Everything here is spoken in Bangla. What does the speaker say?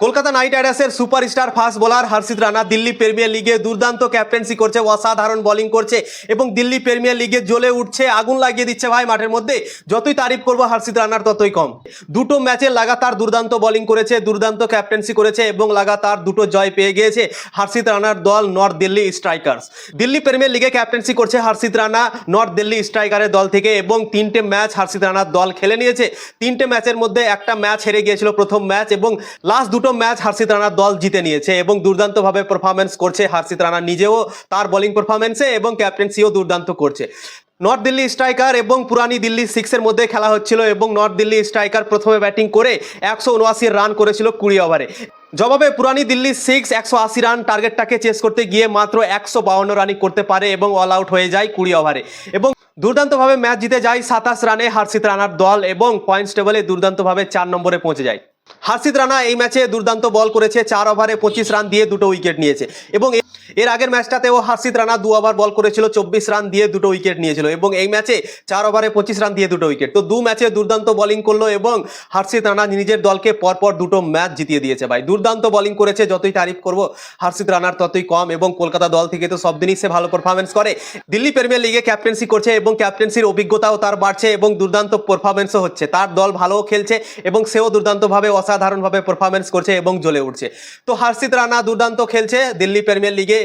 কলকাতা নাইট রাইডার্সের superstar fast bowler Harshit Rana Delhi premier লিগে দুর্দান্ত ক্যাপ্টেন্সি করছে অসাধারণ বোলিং করছে এবং দিল্লি প্রিমিয়ার লিগে জ্বলে উঠছে, আগুন লাগিয়ে দিচ্ছে ভাই মাঠের মধ্যে। যতই তারিফ করব, হর্ষিত রানার ততই কম। দুটো ম্যাচে লাগাতার দুর্দান্ত বোলিং করেছে, দুর্দান্ত ক্যাপ্টেন্সি করেছে এবং লাগাতার দুটো জয় পেয়ে গিয়েছে হর্ষিত রানার দল north Delhi strikers Delhi premier লিগে ক্যাপ্টেন্সি করছে হর্ষিত রানা নর্থ দিল্লি স্ট্রাইকারের দল থেকে এবং তিনটে ম্যাচ হর্ষিত রানার দল খেলে নিয়েছে। তিনটে ম্যাচের মধ্যে একটা ম্যাচ হেরে গিয়েছিল প্রথম ম্যাচ এবং লাস্ট দুটো ম্যাচ হর্ষিত রানার দল জিতে নিয়েছে এবং দুর্দান্তভাবে পারফরমেন্স করছে হর্ষিত রানা নিজেও তার বোলিং পারফরমেন্সে এবং ক্যাপ্টেন্সিও দুর্দান্ত করছে। নর্থ দিল্লি স্ট্রাইকার এবং পুরানি দিল্লি সিক্সের মধ্যে খেলা হচ্ছিল এবং নর্থ দিল্লি স্ট্রাইকার প্রথমে ব্যাটিং করে একশো উনআশি রান করেছিল কুড়ি ওভারে জবাবে পুরানি দিল্লি সিক্স একশো আশি রান টার্গেটটাকে চেস করতে গিয়ে মাত্র একশো বাউন্ন রানই করতে পারে এবং অল আউট হয়ে যায় কুড়ি ওভারে এবং দুর্দান্তভাবে ম্যাচ জিতে যায় সাতাশ রানে হার্ষিত রানার দল এবং পয়েন্টস টেবলে দুর্দান্তভাবে চার নম্বরে পৌঁছে যায়। হার্ষিত রানা এই ম্যাচে দুর্দান্ত বল করেছে, চার ওভারে পঁচিশ রান দিয়ে দুটো উইকেট নিয়েছে। এবং এর আগের ম্যাচটাতেও হার্ষিত রানা দু ওভার বল করেছিল, চব্বিশ রান দিয়ে দুটো উইকেট নিয়েছিল এবং এই ম্যাচে চার ওভারে পঁচিশ রান দিয়ে দুটো উইকেট। তো দু ম্যাচে দুর্দান্ত বলিং করল এবং হার্ষিত রানা নিজের দলকে পরপর দুটো ম্যাচ জিতিয়ে দিয়েছে ভাই। দুর্দান্ত বলিং করেছে, যতই তারিফ করব, হার্ষিত রানার ততই কম এবং কলকাতা দল থেকে তো সব দিনই সে ভালো পারফরমেন্স করে। দিল্লি প্রিমিয়ার লিগে ক্যাপ্টেন্সি করছে এবং ক্যাপ্টেন্সির অভিজ্ঞতাও তার বাড়ছে এবং দুর্দান্ত পারফরমেন্সও হচ্ছে। তার দল ভালোও খেলছে এবং সেও দুর্দান্তভাবে অসাধারণভাবে পারফরমেন্স করছে এবং জ্বলে উঠছে। তো হার্ষিত রানা দুর্দান্ত খেলছে দিল্লি প্রিমিয়ার লিগে